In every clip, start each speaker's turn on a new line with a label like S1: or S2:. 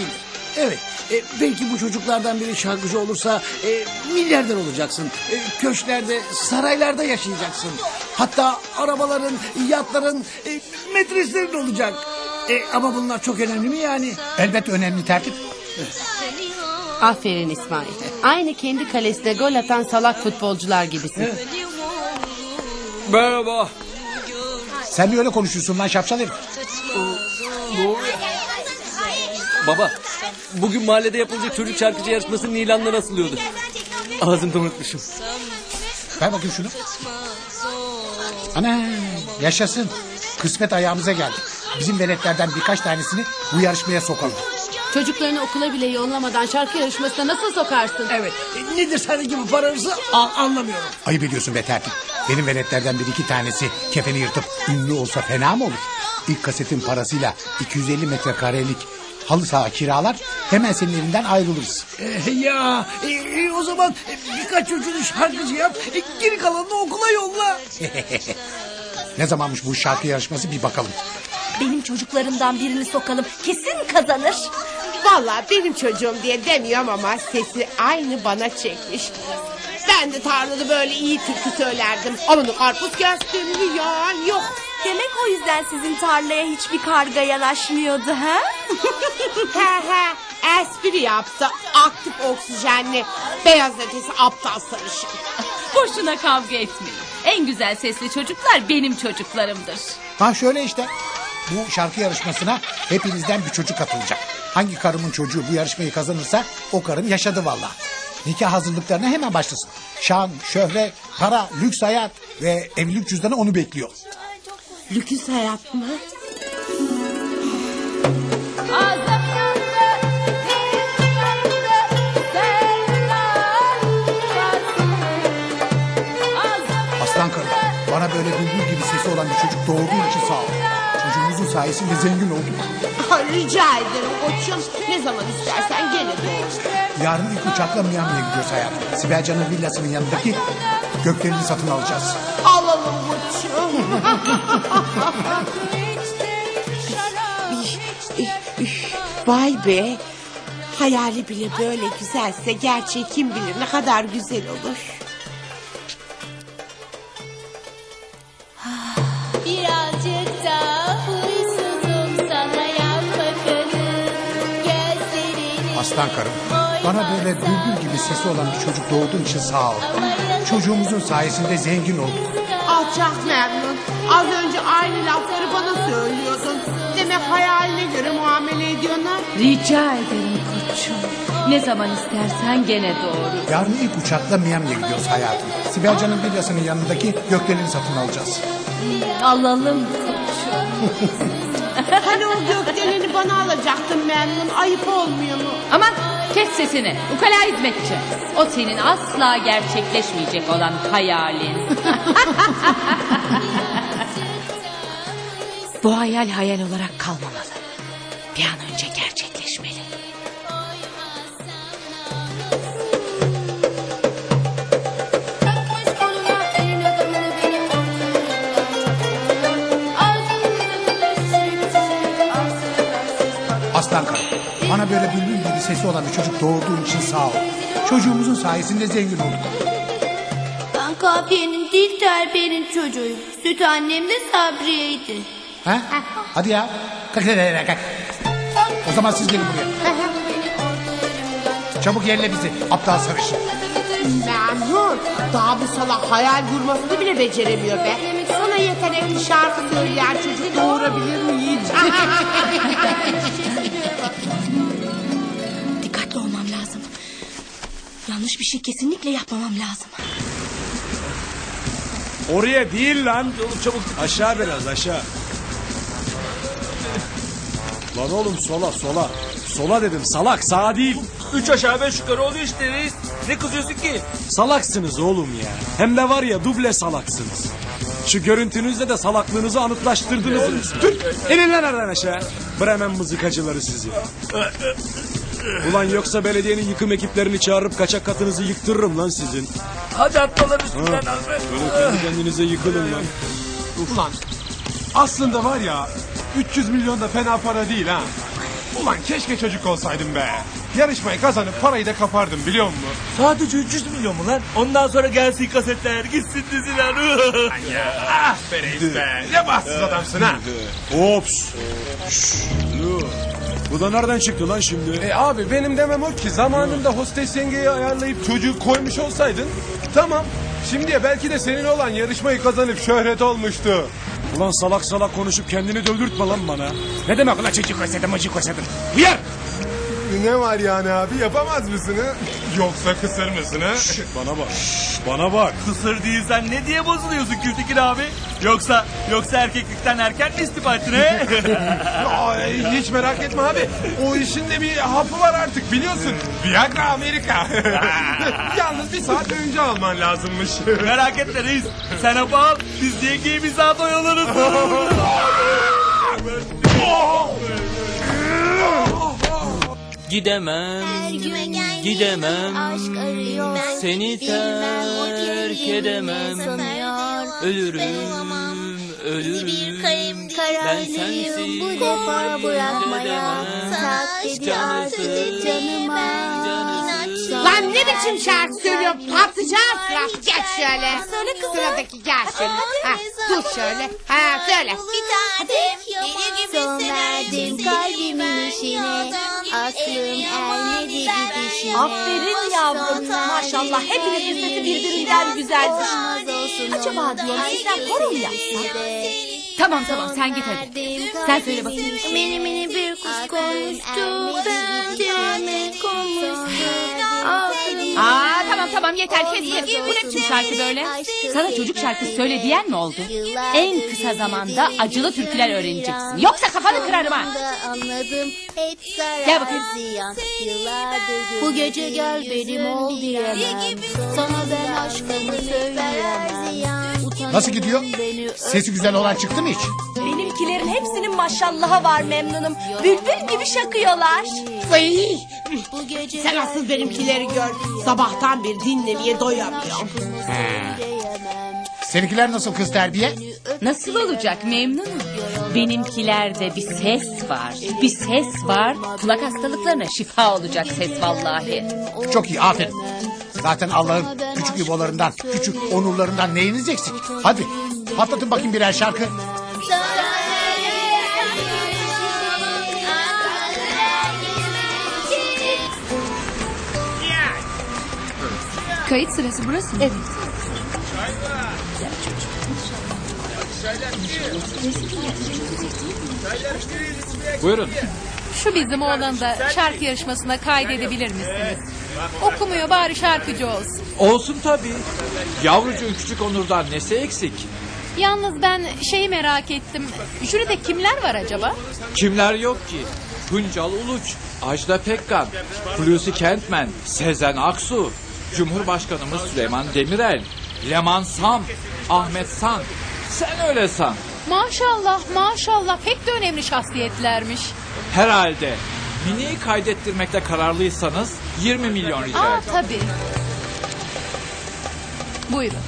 S1: değildir. Evet, e, belki bu çocuklardan biri şarkıcı olursa e, milyarder olacaksın. E, köşklerde, saraylarda yaşayacaksın. Hatta arabaların, yatların, e, metreslerin olacak. E, ama bunlar çok önemli mi yani?
S2: Elbette önemli tertip.
S3: Aferin İsmail. Aynı kendi kalesine gol atan salak futbolcular gibisin.
S4: Merhaba.
S2: Sen de öyle konuşuyorsun lan şapşal herif.
S4: Baba, bugün mahallede yapılacak çocuk şarkıcı yarışmasının ilanları asılıyordu. Ağzımda unutmuşum.
S2: Ver bakayım şunu. Ana yaşasın. Kısmet ayağımıza geldi. Bizim veletlerden birkaç tanesini bu yarışmaya sokalım.
S3: Çocuklarını okula bile yollamadan şarkı yarışmasına nasıl sokarsın?
S1: Evet, e, nedir sendeki bu parası A- anlamıyorum.
S2: Ayıp ediyorsun be tertip. Benim veletlerden bir iki tanesi kefeni yırtıp ünlü olsa fena mı olur? İlk kasetin parasıyla 250 metrekarelik halı saha kiralar hemen senin elinden ayrılırız.
S1: E, ya e, e, o zaman birkaç çocuğunu şarkıcı yap, e, geri kalanını okula yolla.
S2: Ne zamanmış bu şarkı yarışması bir bakalım.
S5: Benim çocuklarımdan birini sokalım. Kesin kazanır.
S6: Vallahi benim çocuğum diye demiyorum ama sesi aynı bana çekmiş. Ben de tarlada böyle iyi türkü söylerdim. Amanı karpuz kestim ya yok.
S5: Demek o yüzden sizin tarlaya hiçbir karga yanaşmıyordu ha?
S6: he he espri yaptı. Aktif oksijenli. Beyaz ötesi aptal sarışın.
S7: Boşuna kavga etmeyin. En güzel sesli çocuklar benim çocuklarımdır.
S2: Ha şöyle işte. Bu şarkı yarışmasına hepinizden bir çocuk katılacak. Hangi karımın çocuğu bu yarışmayı kazanırsa o karım yaşadı valla. Nikah hazırlıklarına hemen başlasın. Şan, şöhret, para, lüks hayat ve evlilik cüzdanı onu bekliyor.
S6: Lüküs hayat mı?
S2: Aslan karım bana böyle bülbül gibi sesi olan bir çocuk doğurduğun için sağ ol. Çocuğumuzun sayesinde zengin olduk.
S6: Rica ederim koçum. Ne zaman istersen gene doğru.
S2: Yarın ilk uçakla Miami'ye gidiyoruz hayatım. Sibel Can'ın villasının yanındaki gökdeleni satın alacağız.
S6: Koçum. Vay be. Hayali bile böyle güzelse gerçeği kim bilir ne kadar güzel olur.
S8: Birazcık daha huysuzum sana yap bakalım Gözlerini
S2: Aslan karım bana böyle bülbül gibi sesi olan bir çocuk doğurduğun için sağ ol. Çocuğumuzun sayesinde zengin olduk.
S6: Alçak memnun.
S7: Rica ederim koçum. Ne zaman istersen gene doğru.
S2: Yarın ilk uçakla Miami'ye gidiyoruz hayatım. Sibel Can'ın villasının yanındaki gökdeleni satın alacağız.
S7: Alalım koçum.
S6: Hani o gökdeleni bana alacaktın memnun. Ayıp olmuyor mu?
S7: Aman kes sesini. Ukala hizmetçi. O senin asla gerçekleşmeyecek olan hayalin.
S3: Bu hayal hayal olarak kalmamalı. Bir an önce gerçekleşmeli.
S2: Aslan karım bana böyle bülbül gibi sesi olan bir çocuk doğurduğun için sağ ol. Çocuğumuzun sayesinde zengin olduk.
S8: Ben kafiyenin değil terbiyenin çocuğuyum. Süt annem de Sabriye'ydi.
S2: Ha? Hadi ya. Kalk, kalk, kalk. O zaman siz gelin buraya. Çabuk yerle bizi aptal sarışın.
S6: Memnun. Daha bu salak hayal kurmasını bile beceremiyor be. Sana yetenekli şarkı söyleyen çocuk doğurabilir miyiz?
S5: Dikkatli olmam lazım. Yanlış bir şey kesinlikle yapmamam lazım.
S9: Oraya değil lan. Çabuk Aşağı biraz aşağı. Lan oğlum sola sola. Sola dedim salak sağa değil.
S4: Üç aşağı beş yukarı oluyor işte reis. Ne kızıyorsun ki?
S9: Salaksınız oğlum ya. Hem de var ya duble salaksınız. Şu görüntünüzle de salaklığınızı anıtlaştırdınız. Tüh, inin lan aşağı. Bremen mızıkacıları sizi. Ulan yoksa belediyenin yıkım ekiplerini çağırıp kaçak katınızı yıktırırım lan sizin.
S4: Hadi atlalar üstünden abi.
S9: Böyle kendi kendinize yıkılın lan.
S10: Ulan aslında var ya 300 milyon da fena para değil ha. Ulan keşke çocuk olsaydım be. Yarışmayı kazanıp parayı da kapardım biliyor musun?
S11: Sadece 300 milyon mu lan? Ondan sonra gelsin kasetler, gitsin diziler.
S10: Ah be reis be. Ne bahtsız adamsın ha.
S9: Ops. Bu da nereden çıktı lan şimdi?
S10: E abi benim demem o ki zamanında hostes yengeyi ayarlayıp çocuğu koymuş olsaydın tamam. Şimdiye belki de senin olan yarışmayı kazanıp şöhret olmuştu.
S9: Ulan salak salak konuşup kendini dövdürtme lan bana. Ne demek ulan çocuk özledim acık özledim. Hıyar!
S10: Ne var yani abi yapamaz mısın ha? Yoksa kısır mısın ha?
S9: Bana bak. şşş, Bana bak.
S11: Kısır değilsen ne diye bozuluyorsun Kültekin abi? Yoksa yoksa erkeklikten erken mi istifa ettin he?
S10: Ay, hiç merak etme abi. O işin de bir hapı var artık biliyorsun. Viagra Amerika. Yalnız bir saat önce alman lazımmış.
S11: Merak etme reis. Sen hapı al, biz yengeyi bir saat oyalarız.
S4: Gidemem, gidemem, seni terk edemem. Ölürüm, ölürüm, ben sensiz
S8: bu defa bırakmaya artık canıma.
S6: Lan ne biçim şarkı söylüyor? patlıcan surat. Geç şöyle. Sıradaki gelsin. Ha, dur şöyle. Ha söyle.
S8: Bir tanem Son verdim kalbimin işine Aklım ermedi gidişine
S5: Aferin yavrum. Maşallah hepinizin sesi birbirinden güzelmiş. Acaba diyorum sizden koro mu yapsak?
S7: Tamam tamam sen git hadi. Sen söyle bakayım.
S8: Mini mini bir kuş konmuştu Pencereme konmuştu
S7: Aa tamam tamam yeter kes kes. Bu ne biçim şarkı böyle? Sana çocuk şarkısı söyle diyen mi oldu? En kısa zamanda acılı türküler öğreneceksin. Yoksa kafanı kırarım ha.
S8: Anladım hep zarar
S7: Gel bakayım.
S8: Bu gece gel benim ol diyemem Sana ben aşkımı söyleyemem
S2: Nasıl gidiyor? Sesi güzel olan çıktı mı hiç?
S5: Benimkilerin hepsinin maşallahı var memnunum. Bülbül gibi şakıyorlar.
S6: Ay,
S8: Bu gece
S6: sen asıl benimkileri gör. Sabahtan beri dinlemeye doyamıyorum.
S2: Seninkiler nasıl kız terbiye?
S7: Nasıl olacak memnunum. Benimkilerde bir ses var. Bir ses var. Kulak hastalıklarına şifa olacak ses vallahi.
S2: Çok iyi aferin. Zaten Allah'ın küçük ibolarından, küçük onurlarından neyiniz eksik? Hadi patlatın bakayım birer şarkı.
S7: Kayıt sırası burası mı? Evet.
S4: Buyurun.
S12: Şu bizim oğlanı da şarkı yarışmasına kaydedebilir misiniz? Okumuyor bari şarkıcı olsun.
S13: Olsun tabii. Yavrucuğun küçük Onur'dan nesi eksik?
S12: Yalnız ben şeyi merak ettim. Jüride kimler var acaba?
S13: Kimler yok ki? Hıncal Uluç, Ajda Pekkan, Hulusi Kentmen, Sezen Aksu, Cumhurbaşkanımız Süleyman Demirel, Leman Sam, Ahmet San. Sen öyle san.
S12: Maşallah maşallah pek de önemli şahsiyetlermiş.
S13: Herhalde. Mini'yi kaydettirmekte kararlıysanız 20 milyon rica
S12: Aa
S13: ederim.
S12: tabii. Buyurun.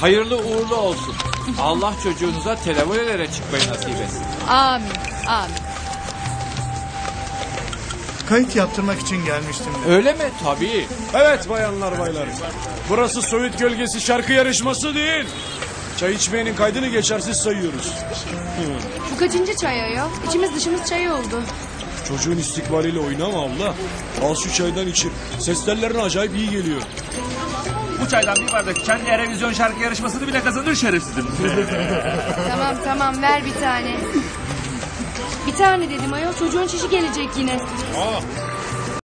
S13: Hayırlı uğurlu olsun. Allah çocuğunuza televolelere çıkmayı nasip etsin.
S12: Amin amin.
S14: Kayıt yaptırmak için gelmiştim.
S13: Öyle mi? Tabii.
S9: Evet bayanlar baylar. Burası Söğüt Gölgesi şarkı yarışması değil. Çay içmeyenin kaydını geçersiz sayıyoruz.
S12: Bu kaçıncı çay ya? İçimiz dışımız çay oldu.
S9: Çocuğun istikbaliyle oynama abla. Al şu çaydan içir. Ses tellerine acayip iyi geliyor.
S11: Bu çaydan bir bardak kendi Erevizyon şarkı yarışmasını bile kazanır şerefsizim.
S12: Tamam tamam ver bir tane. Bir tane dedim ayol çocuğun çişi gelecek yine.
S10: Aa,